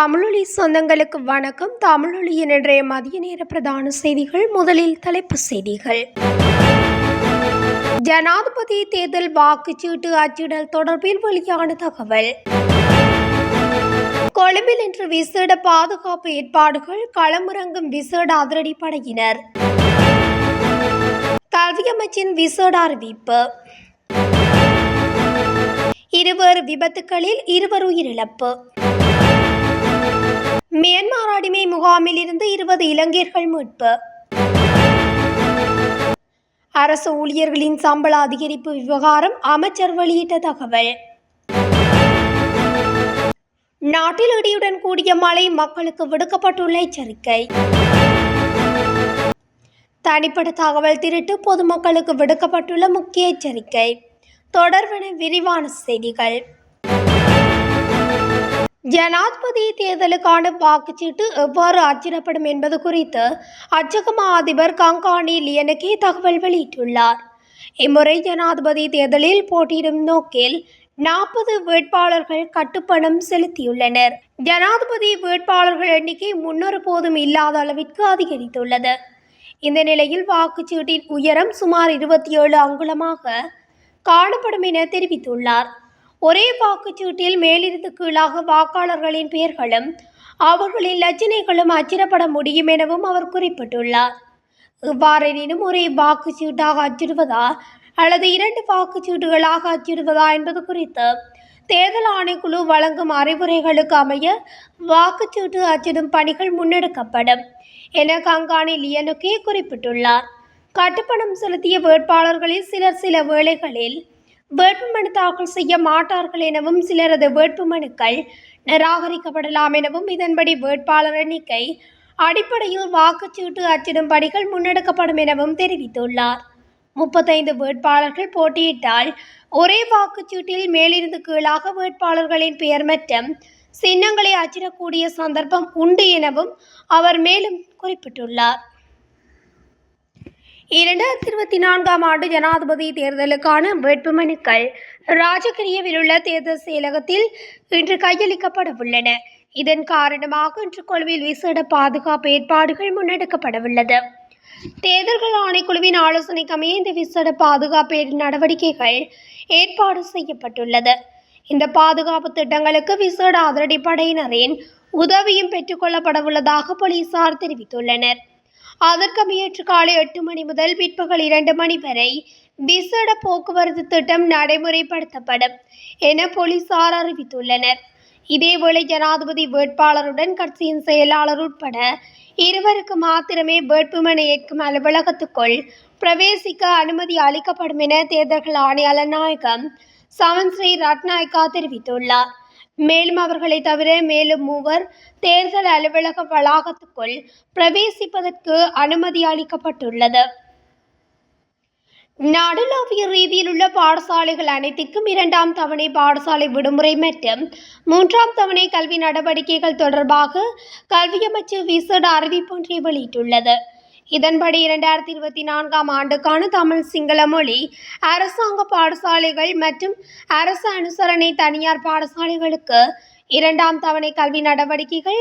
தமிழொலி சொந்தங்களுக்கு வணக்கம். தமிழொலியின் இன்றைய மதிய நேர பிரதான செய்திகள் முதலில் தலைப்புச் செய்திகள். ஜனாதிபதி தேர்தல் வாக்குச்சீட்டு அச்சிடல் தொடர்பில் வெளியான தகவல். கொழும்பில் இன்று விசேட பாதுகாப்பு ஏற்பாடுகள் களமிறங்கும் விசேட அதிரடிப்படையினர் கல்வி அமைச்சின் விசேட அறிவிப்பு. இருவர் விபத்துகளில் இருவர் உயிரிழப்பு. மியான்மர் அடிமை முகாமில் இருந்து இருபது இளைஞர்கள் மீட்பு. அரசு ஊழியர்களின் சம்பள அதிகரிப்பு விவகாரம் அமைச்சர் வெளியிட்ட தகவல். நாட்டில் இடியுடன் கூடிய மழை மக்களுக்கு விடுக்கப்பட்டுள்ள எச்சரிக்கை. தனிப்பட்ட தகவல் திருட்டு பொதுமக்களுக்கு விடுக்கப்பட்டுள்ள முக்கிய எச்சரிக்கை. தொடர்பான விரிவான செய்திகள். ஜனாதிபதி தேர்தலுக்கான வாக்குச்சீட்டு எவ்வாறு அச்சிடப்படும் என்பது குறித்து அச்சகமா அதிபர் கங்காணி லியனுக்கே தகவல் வெளியிட்டுள்ளார். இம்முறை ஜனாதிபதி தேர்தலில் போட்டியிடும் நோக்கில் நாற்பது வேட்பாளர்கள் கட்டுப்பணம் செலுத்தியுள்ளனர். ஜனாதிபதி வேட்பாளர்கள் எண்ணிக்கை முன்னொரு போதும் இல்லாத அளவிற்கு அதிகரித்துள்ளது. இந்த நிலையில் வாக்குச்சீட்டின் உயரம் சுமார் இருபத்தி ஏழு அங்குலமாக காணப்படும் என தெரிவித்துள்ளார். ஒரே வாக்குச்சீட்டில் மேலிருந்து கீழாக வாக்காளர்களின் பெயர்களும் அவர்களின் லட்சணைகளும் அச்சிடப்பட முடியும் எனவும் அவர் குறிப்பிட்டுள்ளார். இவ்வாறெனினும் ஒரே வாக்குச்சீட்டாக அச்சிடுவதா அல்லது இரண்டு வாக்குச்சீட்டுகளாக அச்சிடுவதா என்பது குறித்து தேர்தல் ஆணைக்குழு வழங்கும் அறிவுரைகளுக்கு அமைய வாக்குச்சீட்டு அச்சிடும் பணிகள் முன்னெடுக்கப்படும் என கங்காணி லியனுக்கே குறிப்பிட்டுள்ளார். கட்டுப்பணம் செலுத்திய வேட்பாளர்களில் சிலர் சில வேளைகளில் வேட்புமனு தாக்கல் செய்ய மாட்டார்கள் எனவும் சிலரது வேட்புமனுக்கள் நிராகரிக்கப்படலாம் எனவும் இதன்படி வேட்பாளர் எண்ணிக்கை அடிப்படையில் வாக்குச்சீட்டு அச்சிடும் பணிகள் முன்னெடுக்கப்படும் எனவும் தெரிவித்துள்ளார். முப்பத்தைந்து வேட்பாளர்கள் போட்டியிட்டால் ஒரே வாக்குச்சீட்டில் மேலிருந்து கீழாக வேட்பாளர்களின் பெயர் மற்றும் சின்னங்களை அச்சிடக்கூடிய சந்தர்ப்பம் உண்டு எனவும் அவர் மேலும் குறிப்பிட்டுள்ளார். இரண்டாயிரத்தி இருபத்தி நான்காம் ஆண்டு ஜனாதிபதி தேர்தலுக்கான வேட்புமனுக்கள் ராஜகிரியவில் உள்ள தேர்தல் செயலகத்தில் இன்று கையளிக்கப்பட உள்ளன இதன் காரணமாக இன்று குழுவில் விசேட பாதுகாப்பு ஏற்பாடுகள் முன்னெடுக்கப்படவுள்ளது. தேர்தல்கள் ஆணைக்குழுவின் ஆலோசனைக்கமைய இந்த விசேட பாதுகாப்பு நடவடிக்கைகள் ஏற்பாடு செய்யப்பட்டுள்ளது. இந்த பாதுகாப்பு திட்டங்களுக்கு விசேட அதிரடிப்படையினரின் உதவியும் பெற்றுக்கொள்ளப்படவுள்ளதாக போலீசார் தெரிவித்துள்ளனர். அதற்கமைய காலை எட்டு மணி முதல் பிற்பகல் இரண்டு மணி வரை விசேட போக்குவரத்து திட்டம் நடைமுறைப்படுத்தப்படும் என போலீசார் அறிவித்துள்ளனர். இதேவேளை ஜனாதிபதி வேட்பாளருடன் கட்சியின் செயலாளர் உட்பட இருவருக்கு மாத்திரமே வேட்புமனு ஏற்கும் அலுவலகத்துக்குள் பிரவேசிக்க அனுமதி அளிக்கப்படும் என தேர்தல்கள் ஆணையாளர் நாயகம் சவன் ஸ்ரீ ரட்நாயக்கா தெரிவித்துள்ளார். மேலும் அவர்களை தவிர மேலும் மூவர் தேர்தல் அலுவலக வளாகத்துக்குள் பிரவேசிப்பதற்கு அனுமதி அளிக்கப்பட்டுள்ளது. நாடுளாவிய ரீதியில் உள்ள பாடசாலைகள் அனைத்திற்கும் இரண்டாம் தவணை பாடசாலை விடுமுறை மற்றும் மூன்றாம் தவணை கல்வி நடவடிக்கைகள் தொடர்பாக கல்வியமைச்சர் அமைச்சு விசேட அறிவிப்பொன்றை வெளியிட்டுள்ளது. இதன்படி இரண்டாயிரத்தி இருபத்தி நான்காம் ஆண்டுக்கான தமிழ் சிங்கள மொழி அரசாங்க பாடசாலைகள் மற்றும் அரசு அனுசரணை தனியார் பாடசாலைகளுக்கு இரண்டாம் தவணை கல்வி நடவடிக்கைகள்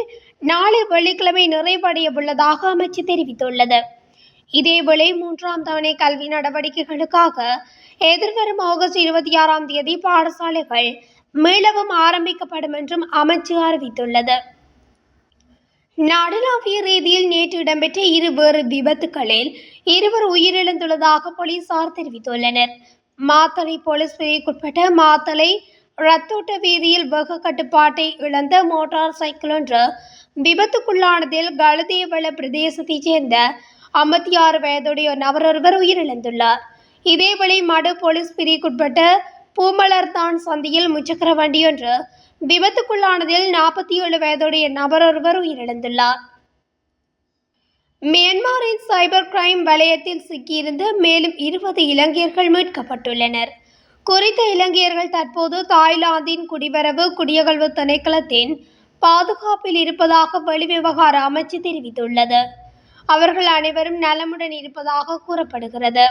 நாளை வெள்ளிக்கிழமை நிறைவடைய உள்ளதாக அமைச்சு தெரிவித்துள்ளது. இதேவேளை மூன்றாம் தவணை கல்வி நடவடிக்கைகளுக்காக எதிர்வரும் ஆகஸ்ட் இருபத்தி ஆறாம் தேதி பாடசாலைகள் மீளவும் ஆரம்பிக்கப்படும் என்றும் அமைச்சு அறிவித்துள்ளது. நாடளாவிய ரீதியில் நேற்று இடம்பெற்ற இரு வேறு விபத்துகளில் இருவர் உயிரிழந்துள்ளதாக போலீசார் தெரிவித்துள்ளனர். மாத்தளை போலீஸ் பிரிவுக்குட்பட்ட மாத்தளை ரத்தோட்ட வீதியில் வெகு கட்டுப்பாட்டை இழந்த மோட்டார் சைக்கிள் ஒன்று விபத்துக்குள்ளானதில் கழுதேவள பிரதேசத்தைச் சேர்ந்த ஐம்பத்தி ஆறு வயதுடைய நபர் ஒருவர் உயிரிழந்துள்ளார். இதேவேளை மடு போலீஸ் பிரிவுக்குட்பட்ட பூமலர்தான் சந்தியில் முச்சக்கர வண்டியொன்று விபத்துக்குள்ளானதில் நாற்பத்தி ஏழு வயதுடைய நபர் ஒருவர் உயிரிழந்துள்ளார். மியான்மரின் சைபர் கிரைம் வலயத்தில் சிக்கியிருந்து மேலும் இருபது இலங்கையர்கள் மீட்கப்பட்டுள்ளனர். குறித்த இலங்கையர்கள் தற்போது தாய்லாந்தின் குடிவரவு குடியகழ்வு திணைக்களத்தின் பாதுகாப்பில் இருப்பதாக வெளிவிவகார அமைச்சு தெரிவித்துள்ளது. அவர்கள் அனைவரும் நலமுடன் இருப்பதாக கூறப்படுகிறது.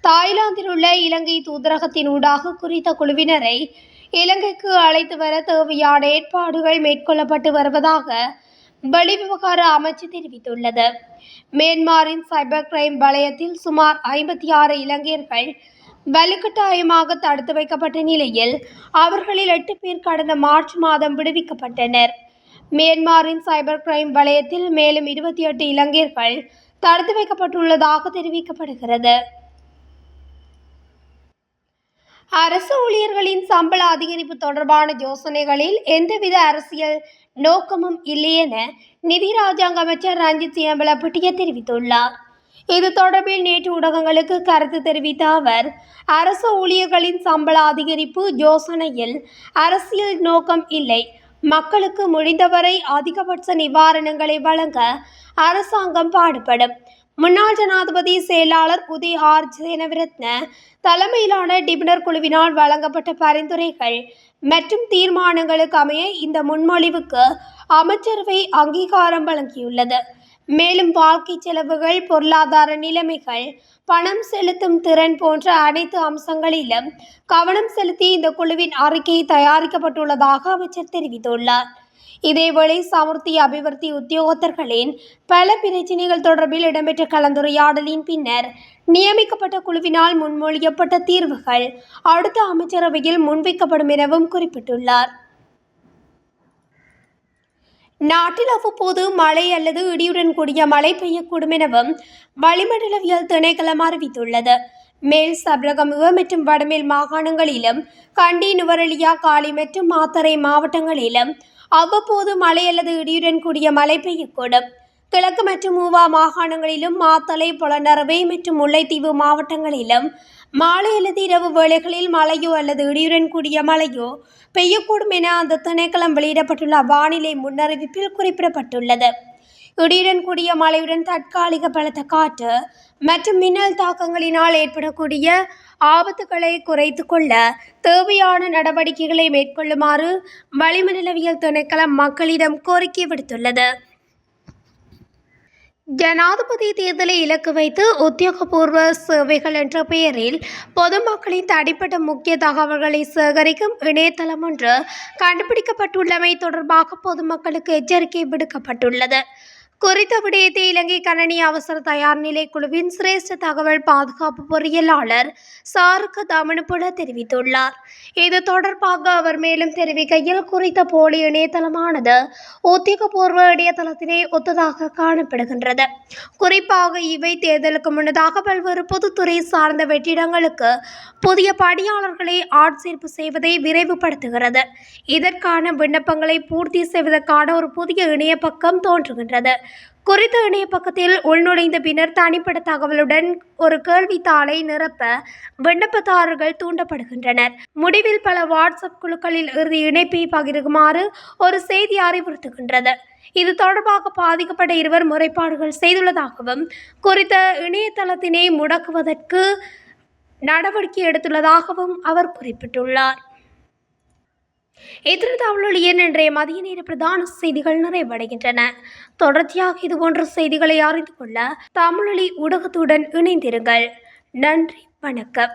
தாய்லாந்தில் உள்ள இலங்கை தூதரகத்தின் ஊடாக குறித்த குழுவினரை இலங்கைக்கு அழைத்து வர தேவையான ஏற்பாடுகள் மேற்கொள்ளப்பட்டு வருவதாக வெளிவிவகார அமைச்சு தெரிவித்துள்ளது. மியான்மரின் சைபர் கிரைம் வலயத்தில் சுமார் ஐம்பத்தி ஆறு இலங்கையர்கள் வலுக்கட்டாயமாக தடுத்து வைக்கப்பட்ட நிலையில் அவர்களில் எட்டு பேர் கடந்த மார்ச் மாதம் விடுவிக்கப்பட்டனர். மியான்மரின் சைபர் கிரைம் வலயத்தில் மேலும் இருபத்தி எட்டு இலங்கையர்கள் தடுத்து வைக்கப்பட்டுள்ளதாக தெரிவிக்கப்படுகிறது. அரசு ஊழியர்களின் சம்பள அதிகரிப்பு தொடர்பான யோசனைகளில் எந்தவித அரசியல் நோக்கமும் இல்லை என நிதி ராஜாங்க அமைச்சர் ரஞ்சித் சியம்பலப்பட்டிய தெரிவித்துள்ளார். இது தொடர்பில் நேற்று ஊடகங்களுக்கு கருத்து தெரிவித்த அவர் அரசு ஊழியர்களின் சம்பள அதிகரிப்பு யோசனையில் அரசியல் நோக்கம் இல்லை. மக்களுக்கு முடிந்தவரை அதிகபட்ச நிவாரணங்களை வழங்க அரசாங்கம் பாடுபடும். முன்னாள் ஜனாதிபதி செயலாளர் உதய் ஆர். சேனவிரத்ன தலைமையிலான டிபினர் குழுவினால் வழங்கப்பட்ட பரிந்துரைகள் மற்றும் தீர்மானங்களுக்கு அமைய இந்த முன்மொழிவுக்கு அமைச்சரவை அங்கீகாரம் வழங்கியுள்ளது. மேலும் வாழ்க்கை செலவுகள் பொருளாதார நிலைமைகள் பணம் செலுத்தும் திறன் போன்ற அனைத்து அம்சங்களிலும் கவனம் செலுத்தி இந்த குழுவின் அறிக்கை தயாரிக்கப்பட்டுள்ளதாக அமைச்சர் தெரிவித்துள்ளார். இதேவேளை சமுர்த்தி அபிவிருத்தி உத்தியோகத்தர்களின் பல பிரச்சினைகள் தொடர்பில் இடம்பெற்ற கலந்துரையாடலின் பின்னர் நியமிக்கப்பட்ட குழுவினால் முன்மொழியப்பட்ட தீர்வுகள் அடுத்த அமைச்சரவையில் முன்வைக்கப்படும் எனவும் குறிப்பிட்டுள்ளார். நாட்டில் அவ்வப்போது மழை அல்லது இடியுடன் கூடிய மழை பெய்யக்கூடும் எனவும் வளிமண்டலவியல் திணைக்களம் அறிவித்துள்ளது. மேல் சப்ரகமுக மற்றும் வடமேல் மாகாணங்களிலும் கண்டி நுவரலியா காலி மற்றும் மாத்தரை மாவட்டங்களிலும் அவ்வப்போது மழை அல்லது இடியுடன் கூடிய மழை பெய்யக்கூடும். கிழக்கு மற்றும் மூவா மாகாணங்களிலும் மாத்தளை புலனரவை மற்றும் முல்லைத்தீவு மாவட்டங்களிலும் மாலை அல்லது இரவு வேளைகளில் மழையோ அல்லது இடியுடன் கூடிய மழையோ பெய்யக்கூடும் என அந்த திணைக்களம் வெளியிடப்பட்டுள்ள வானிலை முன்னறிவிப்பில் குறிப்பிடப்பட்டுள்ளது. இடியுடன் கூடிய மழையுடன் தற்காலிக பலத்த காற்று மற்றும் மின்னல் தாக்கங்களினால் ஏற்படக்கூடிய ஆபத்துக்களை குறைத்து கொள்ள தேவையான நடவடிக்கைகளை மேற்கொள்ளுமாறு வளிமண்டலவியல் திணைக்களம் மக்களிடம் கோரிக்கை விடுத்துள்ளது. ஜனாதிபதி தேர்தலை இலக்கு வைத்து உத்தியோகபூர்வ சேவைகள் என்ற பெயரில் பொதுமக்களின் தனிப்பட்ட முக்கிய தகவல்களை சேகரிக்கும் இணையதளம் ஒன்று கண்டுபிடிக்கப்பட்டுள்ளமை தொடர்பாக பொதுமக்களுக்கு எச்சரிக்கை விடுக்கப்பட்டுள்ளது. குறித்த விடயத்தை இலங்கை கணனி அவசர தயார் நிலை குழுவின் சிரேஷ்ட தகவல் பாதுகாப்பு பொறியியலாளர் சாருக்கு தமனுப்புல தெரிவித்துள்ளார். இது தொடர்பாக அவர் மேலும் தெரிவிக்கையில் குறித்த போலி இணையதளமானது உத்தியோகபூர்வ இணையதளத்தினை ஒத்ததாக காணப்படுகின்றது. குறிப்பாக இவை தேர்தலுக்கு முன்னதாக பல்வேறு பொதுத்துறை சார்ந்த வெற்றிடங்களுக்கு புதிய பணியாளர்களை ஆட்சேர்ப்பு செய்வதை விரைவுபடுத்துகிறது. இதற்கான விண்ணப்பங்களை பூர்த்தி செய்வதற்கான ஒரு புதிய இணைய பக்கம் தோன்றுகின்றது. குறித்த இணைய பக்கத்தில் உள்நுழைந்த பின்னர் தனிப்பட்ட தகவலுடன் ஒரு கேள்வித்தாளை நிரப்ப விண்ணப்பதாரர்கள் தூண்டப்படுகின்றனர். முடிவில் பல வாட்ஸ்அப் குழுக்களில் இறுதி இணைப்பை பகிருமாறு ஒரு செய்தி அறிவுறுத்துகின்றது. இது தொடர்பாக பாதிக்கப்பட்ட இருவர் முறைப்பாடுகள் செய்துள்ளதாகவும் குறித்த இணையதளத்தினை முடக்குவதற்கு நடவடிக்கை எடுத்துள்ளதாகவும் அவர் குறிப்பிட்டுள்ளார். இத்துடன் தமிழொலியின் இன்றைய மதிய நேர பிரதான செய்திகள் நிறைவடைகின்றன. தொடர்ச்சியாக இதுபோன்ற செய்திகளை அறிந்து கொள்ள தமிழொலி ஊடகத்துடன் இணைந்திருங்கள். நன்றி வணக்கம்.